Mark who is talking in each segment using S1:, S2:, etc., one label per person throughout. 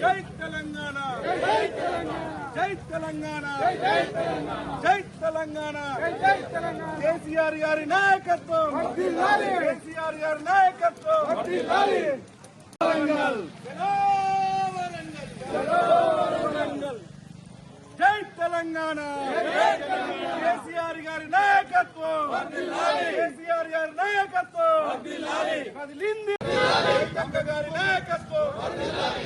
S1: జై తెలంగాణ. జై తెలంగాణ. జై తెలంగాణ. కేసీఆర్ గారి నాయకత్వం. కేసీఆర్ గారి నాయకత్వం. జై తెలంగాణ. కేసీఆర్ గారి నాయకత్వం. కేసీఆర్ గారి నాయకత్వం. కదిలింది. గారి నాయకత్వం.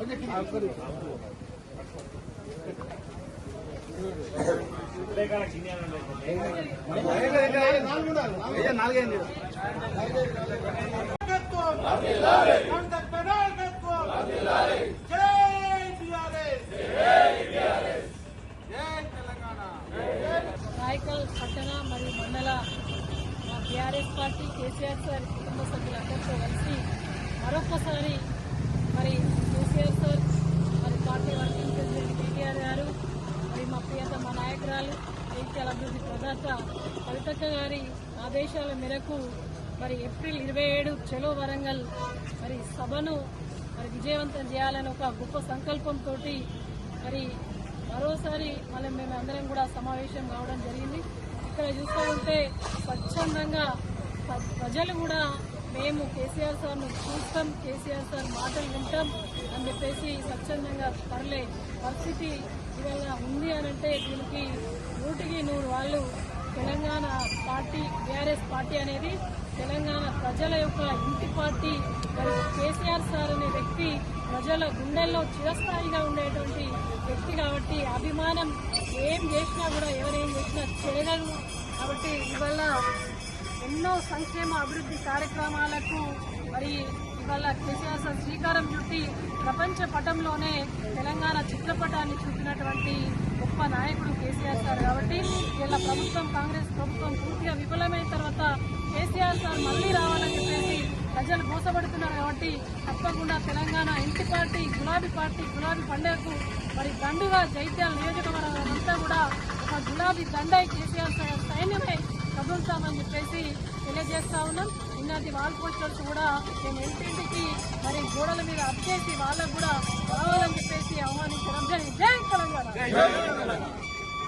S2: పోస్టర్ రాయకల్ పట్టణ మరియు మండల మా టీఆర్ఎస్ పార్టీ కేసీఆర్ సార్ కుటుంబ సభ్యులందరితో కలిసి మరొకసారి మరి కేసీఆర్ సార్ మరి పార్టీ వర్కింగ్ ప్రెసిడెంట్ కేటీఆర్ గారు మరి మా ప్రియతమ నాయకురాలు జైత్యాల తర్వాత ప్రదాత కవితక్క గారి ఆదేశాల మేరకు మరి ఏప్రిల్ ఇరవై ఏడు చెలో వరంగల్ మరి సభను మరి విజయవంతం చేయాలని ఒక గొప్ప సంకల్పంతో మరి మరోసారి మళ్ళీ మేము అందరం కూడా సమావేశం కావడం జరిగింది. ఇక్కడ చూస్తూ ఉంటే స్వచ్ఛందంగా ప్రజలు కూడా మేము కేసీఆర్ సార్ను చూస్తాం కేసీఆర్ సార్ మాటలు వింటాం అని చెప్పేసి స్వచ్ఛందంగా తరలే పరిస్థితి ఇవాళ ఉంది అని అంటే దీనికి నూటికి నూరు వాళ్ళు తెలంగాణ పార్టీ బీఆర్ఎస్ పార్టీ అనేది తెలంగాణ ప్రజల యొక్క ఇంటి పార్టీ. మరి కేసీఆర్ సార్ అనే వ్యక్తి ప్రజల గుండెల్లో చిరస్థాయిగా ఉండేటువంటి వ్యక్తి కాబట్టి అభిమానం ఏం చేసినా కూడా ఎవరేం చేసినా చేయగలరు. కాబట్టి ఇవల్ల ఎన్నో సంక్షేమ అభివృద్ధి కార్యక్రమాలకు మరి వల్ల కేసీఆర్ సార్ శ్రీకారం చుట్టి ప్రపంచ పటంలోనే తెలంగాణ చిత్రపటాన్ని చూపినటువంటి గొప్ప నాయకుడు కేసీఆర్ సార్ కాబట్టి ఇలా ప్రభుత్వం కాంగ్రెస్ ప్రభుత్వం పూర్తిగా విఫలమైన తర్వాత కేసీఆర్ సార్ మళ్ళీ రావాలని చెప్పేసి ప్రజలు మోసపడుతున్నారు కాబట్టి తప్పకుండా తెలంగాణ ఇంటి పార్టీ గులాబీ పార్టీ గులాబీ పండుగకు మరి దండుగా జైత్యాల నియోజకవర్గం అంతా కూడా ఒక గులాబీ దండై కేసీఆర్ సార్ సైన్యమై కదులుతామని చెప్పేసి తెలియజేస్తా ఉన్నాం. ఇన్నటి వాల్ పోస్టర్స్ కూడా మేము ఇంటింటికి మరి గోడల మీద అప్ చేసి వాళ్ళకు కూడా రావాలని చెప్పేసి ఆహ్వానించడం జరిగింది. జై తెలంగాణ!